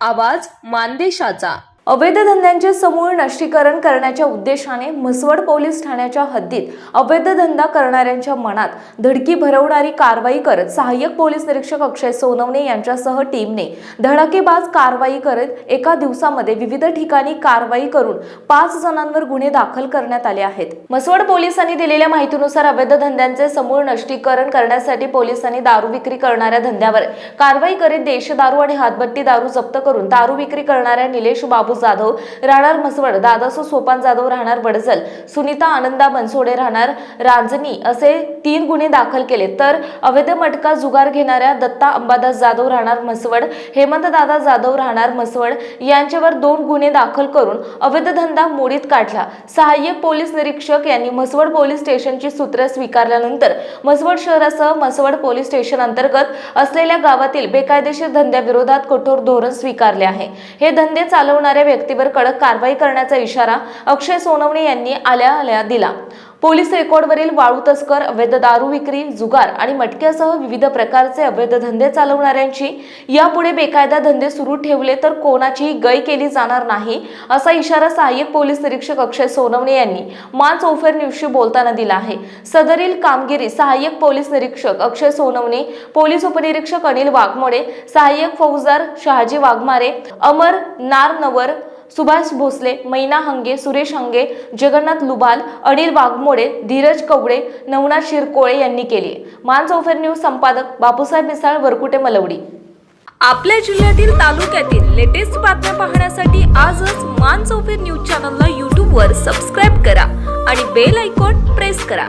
आवाज मानदेशाचा. अवैध धंद्यांचे समूळ नष्टीकरण करण्याच्या उद्देशाने म्हसवड पोलीस ठाण्याच्या हद्दीत अवैध धंदा करणाऱ्यांच्या मनात धडकी भरवणारी कारवाई करत सहाय्यक पोलीस निरीक्षक अक्षय सोनवणे यांच्यासह टीमने धडाकेबाज कारवाई करत एका दिवसामध्ये विविध ठिकाणी कारवाई करून पाच जणांवर गुन्हे दाखल करण्यात आले आहेत. म्हसवड पोलिसांनी दिलेल्या माहितीनुसार अवैध धंद्यांचे समूळ नष्टीकरण करण्यासाठी पोलिसांनी दारू विक्री करणाऱ्या धंद्यावर कारवाई करीत देशदारू आणि हातभट्टी दारू जप्त करून दारू विक्री करणाऱ्या निलेश बाबू जाधव. राहणार म्हसवड. दादासो सोपान जाधव राहणार बडजल. सुनीता आनंदा बनसोडे राहणार रांजणी असे तीन गुन्हे दाखल केले. तर अवैध मटका जुगार घेणाऱ्या दत्ता अंबादास जाधव राहणार म्हसवड. हेमंत दादा जाधव राहणार म्हसवड. यांच्यावर दोन गुन्हे दाखल करून अवैध धंदा मोडीत काढला. सहाय्यक पोलीस निरीक्षक यांनी म्हसवड पोलीस स्टेशनची सूत्रे स्वीकारल्यानंतर म्हसवड शहरासह म्हसवड पोलीस स्टेशन अंतर्गत असलेल्या गावातील बेकायदेशीर धंद्याविरोधात कठोर धोरण स्वीकारले आहे. हे धंदे चालवणाऱ्या व्यक्तीवर कडक कारवाई करण्याचा इशारा अक्षय सोनवणे यांनी आल्या आल्या दिला. पोलीस रेकॉर्डवरील वाळू तस्कर अवैध दारू विक्री जुगार आणि मटक्यासह विविध प्रकारचे अवैध धंदे चालवणाऱ्यांची यापुढे बेकायदा धंदे सुरू ठेवले तर कोणाचीही गय केली जाणार नाही असा इशारा सहाय्यक पोलीस निरीक्षक अक्षय सोनवणे यांनी मान चौफेर न्यूजशी बोलताना दिला आहे. सदरील कामगिरी सहाय्यक पोलीस निरीक्षक अक्षय सोनवणे पोलीस उपनिरीक्षक अनिल वाघमोडे सहाय्यक फौजदार शहाजी वाघमारे अमर नारनवर सुभाष भोसले मैना हंगे सुरेश हंगे जगन्नाथ लुबाल अनिल वाघमोडे धीरज कवडे नवनाथ शिरकोळे यांनी केली मान चौफेर न्यूज संपादक बापूसाहेब मिसाळ वरकुटे मलवडी. आपल्या जिल्ह्यातील तालुक्यातील लेटेस्ट बातम्या पाहण्यासाठी आजच मान चौफेर न्यूज चॅनलला यूट्यूबवर सबस्क्राईब करा आणि बेल आयकॉन प्रेस करा.